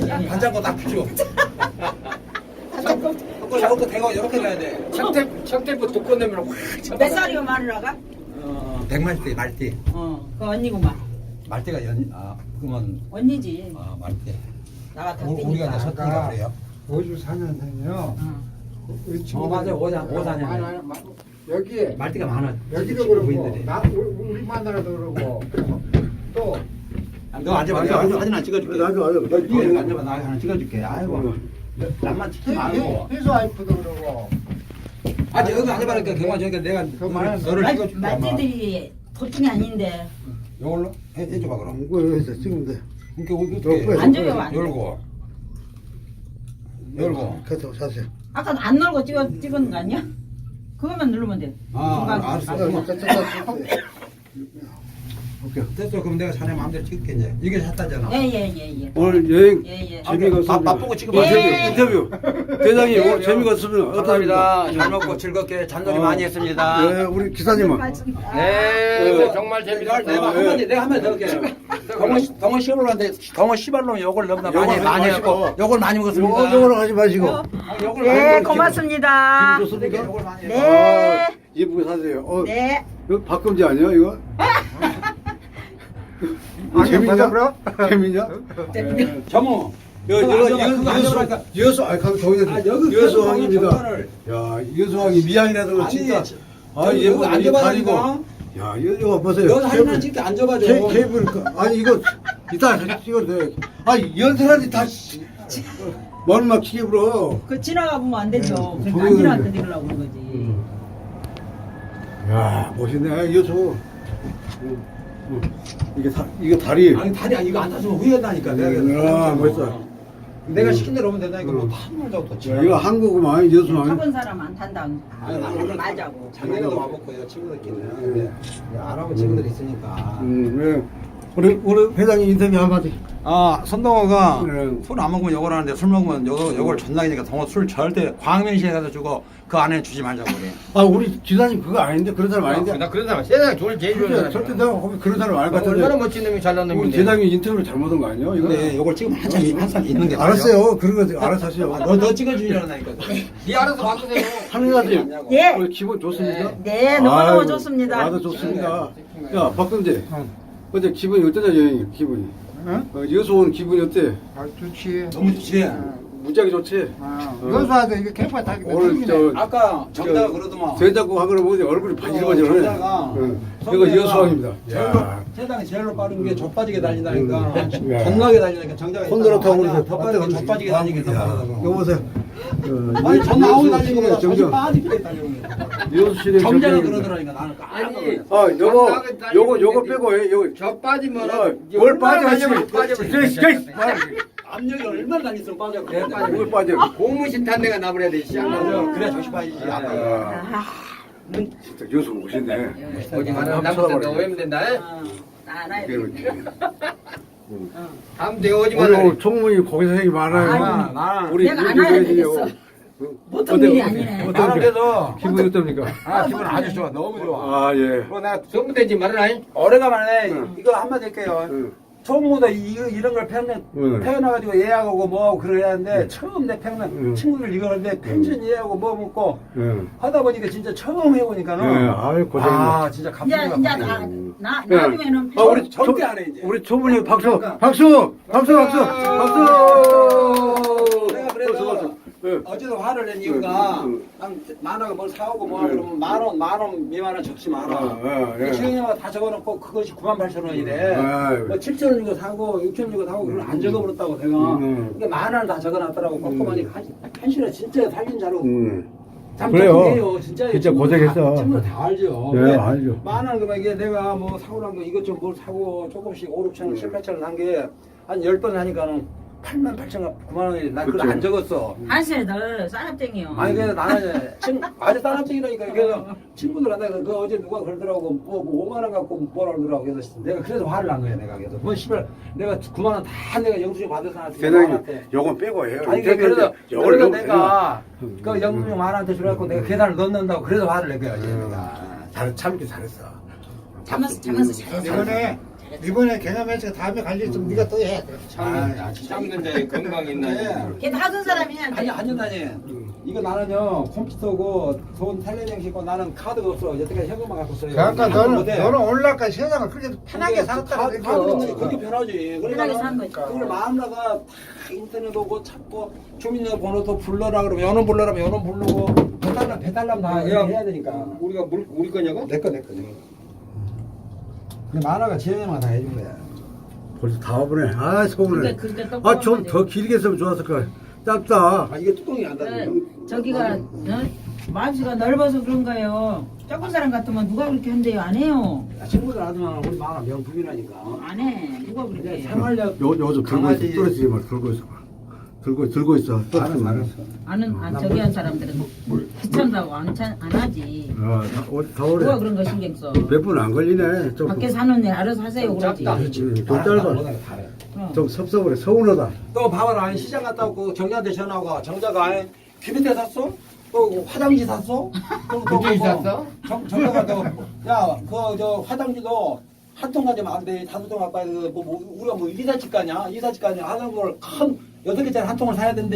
반장고 딱 붙여. 그거 이렇게 대고 이렇게 가야 돼. 청태 청태부터 꺼내면 확 몇 잡아. 살이요 마누라가? 어, 백말띠, 말띠. 어, 그 언니구만. 말띠가 연, 아, 그러면, 언니지. 아, 말띠. 나가 더 우- 우리가 이제 뛰니까. 서띠가 그래요. 54년생이요. 어. 어, 맞아요. 오자, 오사년. 아니, 아니, 마- 여기 말띠가 많아. 여기도 그렇고. 나 우리 우리 마누라도 그러고 또 너 앉아봐. 내가 사진 하나 찍어줄게. 나도, 나도. 너 뒤에 앉아봐. 나 하나 찍어줄게. 아이고. 남만 찍지 말고. 희수 와이프도 그러고 아, 여기 앉아봐니까 경화 저니까 내가. 너를 말- 찍어줄게. 말띠들이 보통이 아닌데. 이걸로 해, 해줘봐 그럼. 이거에서 찍으면 돼. 이렇게 너 이렇게 왜? 앉아요, 앉아. 열고 열고. 계속 사세요. 아까 안 놀고 찍어, 찍은 거 아니야? 그것만 누르면 돼. 아. 알았어. 오케이. 됐어. 그럼 내가 자네 마음대로 찍을게 이제. 이게 샀다잖아. 예, 예, 예, 예. 오늘 여행 예, 예. 재미가 밥, 없으면 밥 보고 찍어봐. 예. 인터뷰. 대장님 예. 오늘 재미가 없으면 감사합니다. 잘 먹고 즐겁게 잔놀이 어. 많이 했습니다. 네, 우리 기사님은 네 정말 내가 재밌었다. 내가 한 마디 내가 한마디 더 할게. 동원 동원 시발로한테 동원 시발로 욕을 너무나 많이 욕을 많이 하지 했고 마시고. 욕을 많이 먹었습니다. 저거로 하지 마시고. 아, 욕을 예, 많이 고맙습니다. 기분 좋습니까? 욕을 많이 네. 했어. 아, 사세요. 어, 네. 이거 박금지 아니야 이거? 재밌냐? 맞아, 재밌냐? 정우. 여, 그거 여, 앉아봐, 그거 여, 앉아보라니까. 여수, 여수, 아, 강 아, 여기 여수 왕입니다. 정관을. 야, 여수 왕이 미양이라도 아니, 진짜. 지- 아, 여기 예쁜 이 다리고. 앉아봐라니까. 야, 이거, 이거 보세요. 너 사진 찍게 앉아봐줘. 케, 케이블, 그- 아니, 이거, 이따 찍어도 돼. 아니, 연설하지 다, 머리 막 치게 불어. 그 지나가 보면 안 되죠. 그러니까 안 돼. 때 내려고 그런 거지. 야, 멋있네. 여수. 응, 응. 이게 다, 이거 다리. 아니 다리 이거 안 탔으면 후회한다니까. 내가 아, 그래서 멋있어. 내가 시킨 대로 오면 된다니까 뭐 거자고 또 야. 이거 한국만, 여수 왕. 타본 사람 안 탄다. 아니, 나는 말자고. 작년에도 와봤고 요 친구들끼리는 근데 알아본 친구들이 있으니까. 음, 네. 우리, 우리 회장님 인터뷰 한마디. 아 선동호가 네. 술 안 먹으면 욕을 하는데 술 먹으면 욕, 욕을 존나니까 동호 술 절대 광명시에 가서 주고 그 안에 주지 말자고 그래. 아, 우리 기사님 그거 아닌데? 그런 사람 아닌데? 나 그런 사람 세상에 돈을 제일 좋아하는 절대, 사람. 절대 내가 보기 그런 사람 알것 같은데. 얼마나 멋진 놈이 잘난 우리 놈인데. 대장님 인터뷰를 잘못한 거 아니에요? 이거? 근데 욕을 찍으면 한참 한참 있는 게 알았어요. 그런 거 알아서 하세요. 너, 너 찍어주려니까. 네 알아서 바꾸세요. 한민아님, 예. 오늘 기분 좋습니까? 네, 너무너무 아이고, 좋습니다. 나도 좋습니다. 야, 박근재. 어제 기분이 어떠냐, 여행 기분이? 응? 어, 여수 온 기분이 어때? 아 좋지. 너무 좋지. 무지하게 좋지? 아, 어. 여수와도 이게 캠프 타기 오늘 저, 아까 정다가 저, 그러더만. 대자고 하거나 보니 얼굴이 바지바지하네. 정다가 응. 선배가 이거 여수왕입니다. 야. 세상에 제일로 빠른 게 젖빠지게 달린다니까. 음. 야. 겁나게 달리니까 정자가 손들어 타고. 더 빠르게 더 야, 빠르다고. 여보세요. 어, 아니 전 나오고 달리는 거보다 정정. 빠지게 달리는 거. 여수 시내 정자가. 그러더라니까 나는 깜짝 아니. 아, 요거, 요거, 요거. 빼고 해, 요거. 저 빠지면 어, 뭘 빠져, 씨. 빠져버려. 씨, 씨. 압력이 얼마나 달렸으면 빠져. 그래 뭘 빠져. 고무신 탄 데가 나버려야 돼. 씨. 맞아. 그래 정신 빠지지. 아까. 아, 진짜 여수 멋있네. 오지 마라. 한번 남편한테 쳐다봐라. 오해면 된다. 어, 나나야 돼. 이렇게. 다음 대 오지 오늘 마라. 오늘 총무님 거기서 생이 많아요. 아, 우리 내가 안 저기요. 되겠어. 어, 보통 어때, 일이? 아니네. 그래도 기분이 어떻습니까? 아 기분 아주 좋아. 너무 좋아. 아, 예. 그리고 내가 전부되지 말아라. 오래간만에 응. 이거 한마디 할게요. 응. 처음부터 이, 이런 걸 표현해, 응. 표현해가지고 예약하고 뭐 그래야 하는데 처음 내 표현은 응. 친구들 이거 하는데 펜션 예약하고 뭐 먹고 예. 하다 보니까 진짜 처음 해보니까는 예, 아유, 고생이네. 아 진짜 이제 감사합니다. 이제 나, 나 예. 나중에는 아, 우리 절대 초- 안 해, 이제. 우리 초문이 박수, 그러니까. 박수, 박수, 박수, 박수. 예. 어제도 화를 낸 이유가 응, 한 만화가 뭘 사오고 뭐 응. 그러면 만 원 만 원 미만은 적지 마라. 아, 아, 예. 지영이가 다 적어놓고 그것이 9만 8천 원이래. 아유. 뭐 7천 원 주고 사고 6천 원 주고 사고 그걸 안 적어버렸다고 내가. 음. 이게 만 원을 다 적어놨더라고. 꼼꼼하니 한시에 진짜 잘 오고. 음. 참 그래요. 진짜 진짜 고생했어. 다, 친구들 다 알죠. 네, 근데 알죠. 만원 그만 이게 내가 뭐 사고란 거 이것 좀 뭘 사고 조금씩 5, 6천 음. 원, 7, 8천 원한게 한 10번 하니까는 8만 8천 원, 9만 원이 난 그걸. 안 적었어. 너 쌀압쟁이요. 아니 그래서 나는 친 아주 딴합적이라니까 그래서 친구들한테 그 어제 누가 그러더라고 뭐, 뭐 5만 원 갖고 뭐라 그러더라고 그래서 내가 그래서 화를 난 거야 내가 그래서 뭐 씨발 내가 9만 원 다 내가 영수증 받아서 나한테 대장님, 만한테 요건 빼고 해요. 아니 그래서 요걸 그래서 넣으면 내가. 그 영수증 만한테 주라고 내가 계산을 넣는다고 그래서 화를 낸 거야 이제 음. 내가 잘, 참기 잘했어. 참았어 참았어 잘했어. 이번에 이번에 개념에서 다음에 갈일 있으면 네가 또 해. 참 참는 자의 건강 있나요? 걔 하던 사람이야. 아니 한년단이 이거 나는요 컴퓨터고 돈 텔레비전 켜고 나는 카드가 없어 여태까지 현금만 갖고 써요 그러니까 너는 못해. 너는 오늘날까지 세상을 그렇게 편하게 살았다 카- 그러니까. 카드 그렇게 편하지 편하게 산 거지. 그걸 마음나가 다 인터넷 오고 찾고 주민등록번호도 불러라 그러면 연원 불러라 면 연원 부르고 배달람 배달람 다 야, 해야 되니까 우리가 물 우리 거냐고? 내거 내 거 내 거 근데 만화가 지현이만 다 해준 거야 벌써 다 와보네. 아 서운해. 그러니까 또아좀 더 길게 했으면 좋았을 거야. 짧다. 아 이게 뚜껑이 안 닫혀 그, 저기가 어? 마음씨가 넓어서 그런 거예요. 적은 사람 같으면 누가 그렇게 한대요? 안 해요. 야, 친구들 하지만 우리 만화 명품이라니까 안 해. 누가 그렇게 근데 해요? 생활력 요 요즘 들고 강아지- 있어. 떨어지지 마. 들고 있어. 들고 들고 있어. 알았어 알았어 아는 안 저기 한 사람들은 귀찮다고 안, 차, 안 하지. 아, 다, 어, 다 누가 오래. 그런 거 신경 써? 몇 분 안 걸리네. 좀, 밖에 사는 애 알아서 하세요 그러지. 짧다. 좀 짧아. 잘해 어. 좀 섭섭하네. 서운하다. 또 봐봐라 아니, 시장 갔다 오고 정자한테 전화가 정자가 아니 비비대 샀어? 또 화장지 샀어? 또, 또 뭐, 샀어? 정, 정자가 또 야 그 저 화장지도 한 통 가지면 안 돼 다섯 통 갖고 와야 돼. 뭐, 뭐 우리가 뭐 이사집 가냐 이사집 가냐 하는 걸큰 여덟 개짜리 한 통을 사야 된대